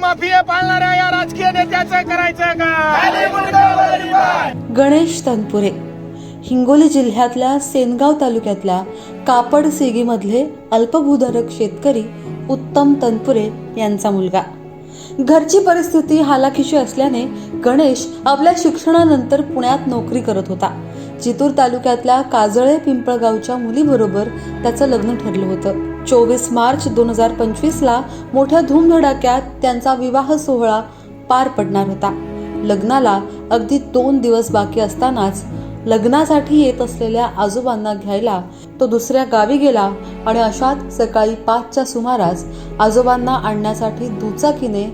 दारू पाळणाऱ्या या राजकीय नेत्याचं करायचं का? गणेश तनपुरे हिंगोली जिल्ह्यातल्या सेनगाव तालुक्यातल्या कापड सेगीमधले अल्पभूधारक शेतकरी उत्तम तनपुरे यांचा मुलगा. घरची परिस्थिती हालाखीशी असल्याने गणेश आपल्या शिक्षणानंतर पुण्यात नोकरी करत होता. जितूर तालुक्यातल्या काजळे पिंपळगावच्या मुलीबरोबर त्याचं लग्न ठरलं होतं. चोवीस मार्च दोन हजार पंचवीसला मोठ्या धूमधडाक्यात त्यांचा विवाह सोहळा पार पडणार होता. लग्नाला अगदी दोन दिवस बाकी असतानाच लग्नासाठी येत असलेल्या आजोबांना घ्यायला तो दुसऱ्या गावी गेला आणि अशात सकाळी पाचच्या सुमारास आजोबांना आणण्यासाठी दुचाकीने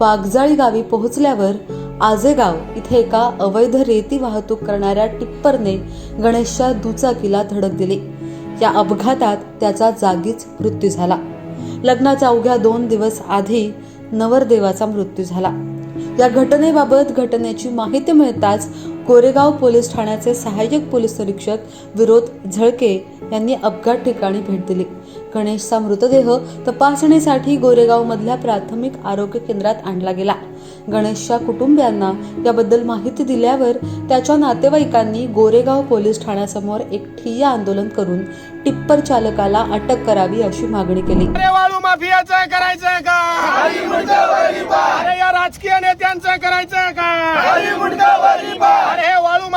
वाघजाळी गावी पोहोचल्यावर आजेगाव इथे एका अवैध रेती वाहतूक करणाऱ्या टिप्परने गणेशच्या दुचाकीला धडक दिली. या अपघातात त्याचा जागीच मृत्यू झाला. लग्नाच्या अवघ्या दोन दिवस आधी नवरदेवाचा मृत्यू झाला. या घटनेबाबत घटनेची माहिती मिळताच कोरेगाव पोलीस ठाण्याचे सहाय्यक पोलीस निरीक्षक विरोध झळके यांनी अपघात ठिकाणी भेट दिली. गणेशचा मृतदेह तपासणीसाठी गोरेगावमधल्या प्राथमिक आरोग्य केंद्रात आणला गेला. गणेशच्या कुटुंबियांना याबद्दल माहिती दिल्यावर त्याच्या नातेवाईकांनी गोरेगाव पोलीस ठाण्यासमोर एक ठिय्या आंदोलन करून टिप्पर चालकाला अटक करावी अशी मागणी केली. अरे वाळू माफियाचं करायचं का? अरे या राजकीय नेत्यांचं करायचं का?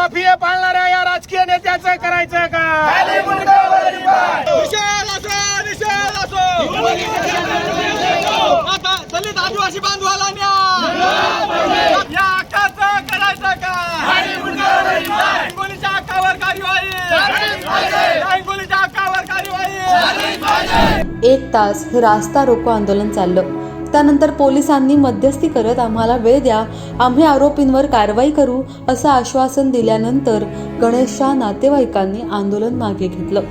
माफिया पाळणाऱ्या या राजकीय नेत्याचं करायचं का? दलित आदिवासी बांधवाला न्याय. या हक्काचं करायचं का? हिंगोलीच्या हक्कावर कार्यवाही. हिंगोलीच्या हक्कावर कार्यवाही. एक तास हे रास्ता रोको आंदोलन चाललं. त्यानंतर पोलिसांनी मध्यस्थी करत आम्हाला वेळ द्या आम्ही आरोपींवर कारवाई करू असं आश्वासन दिल्यानंतर गणेशच्या नातेवाईकांनी आंदोलन मागे घेतलं.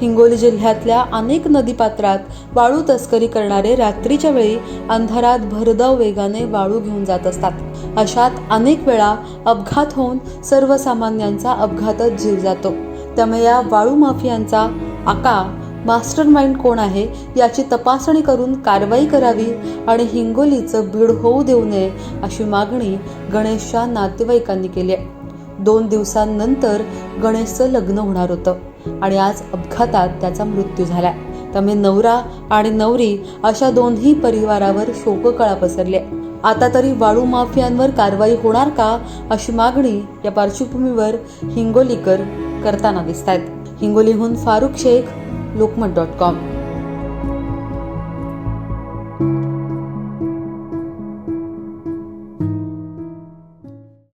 हिंगोली जिल्ह्यातल्या अनेक नदीपात्रात वाळू तस्करी करणारे रात्रीच्या वेळी अंधारात भरधाव वेगाने वाळू घेऊन जात असतात. अशात अनेक वेळा अपघात होऊन सर्वसामान्यांचा अपघातच जीव जातो. त्यामुळे या वाळू माफियांचा आका मास्टर माइंड कोण आहे याची तपासणी करून कारवाई करावी आणि हिंगोलीचं बीड होऊ देऊ नये अशी मागणी गणेशच्या नातेवाईकांनी केली आहे. दोन दिवसांनंतर गणेशचं लग्न होणार होतं आणि आज अपघातात त्याचा मृत्यू झाला त्यामुळे नवरा आणि नवरी अशा दोन्ही परिवारावर शोककळा पसरली आता तरी वाळू माफियांवर कारवाई होणार का अशी मागणी या पार्श्वभूमीवर हिंगोलीकर करताना दिसत आहेत हिंगोलीहून फारुख शेख lokmat.com.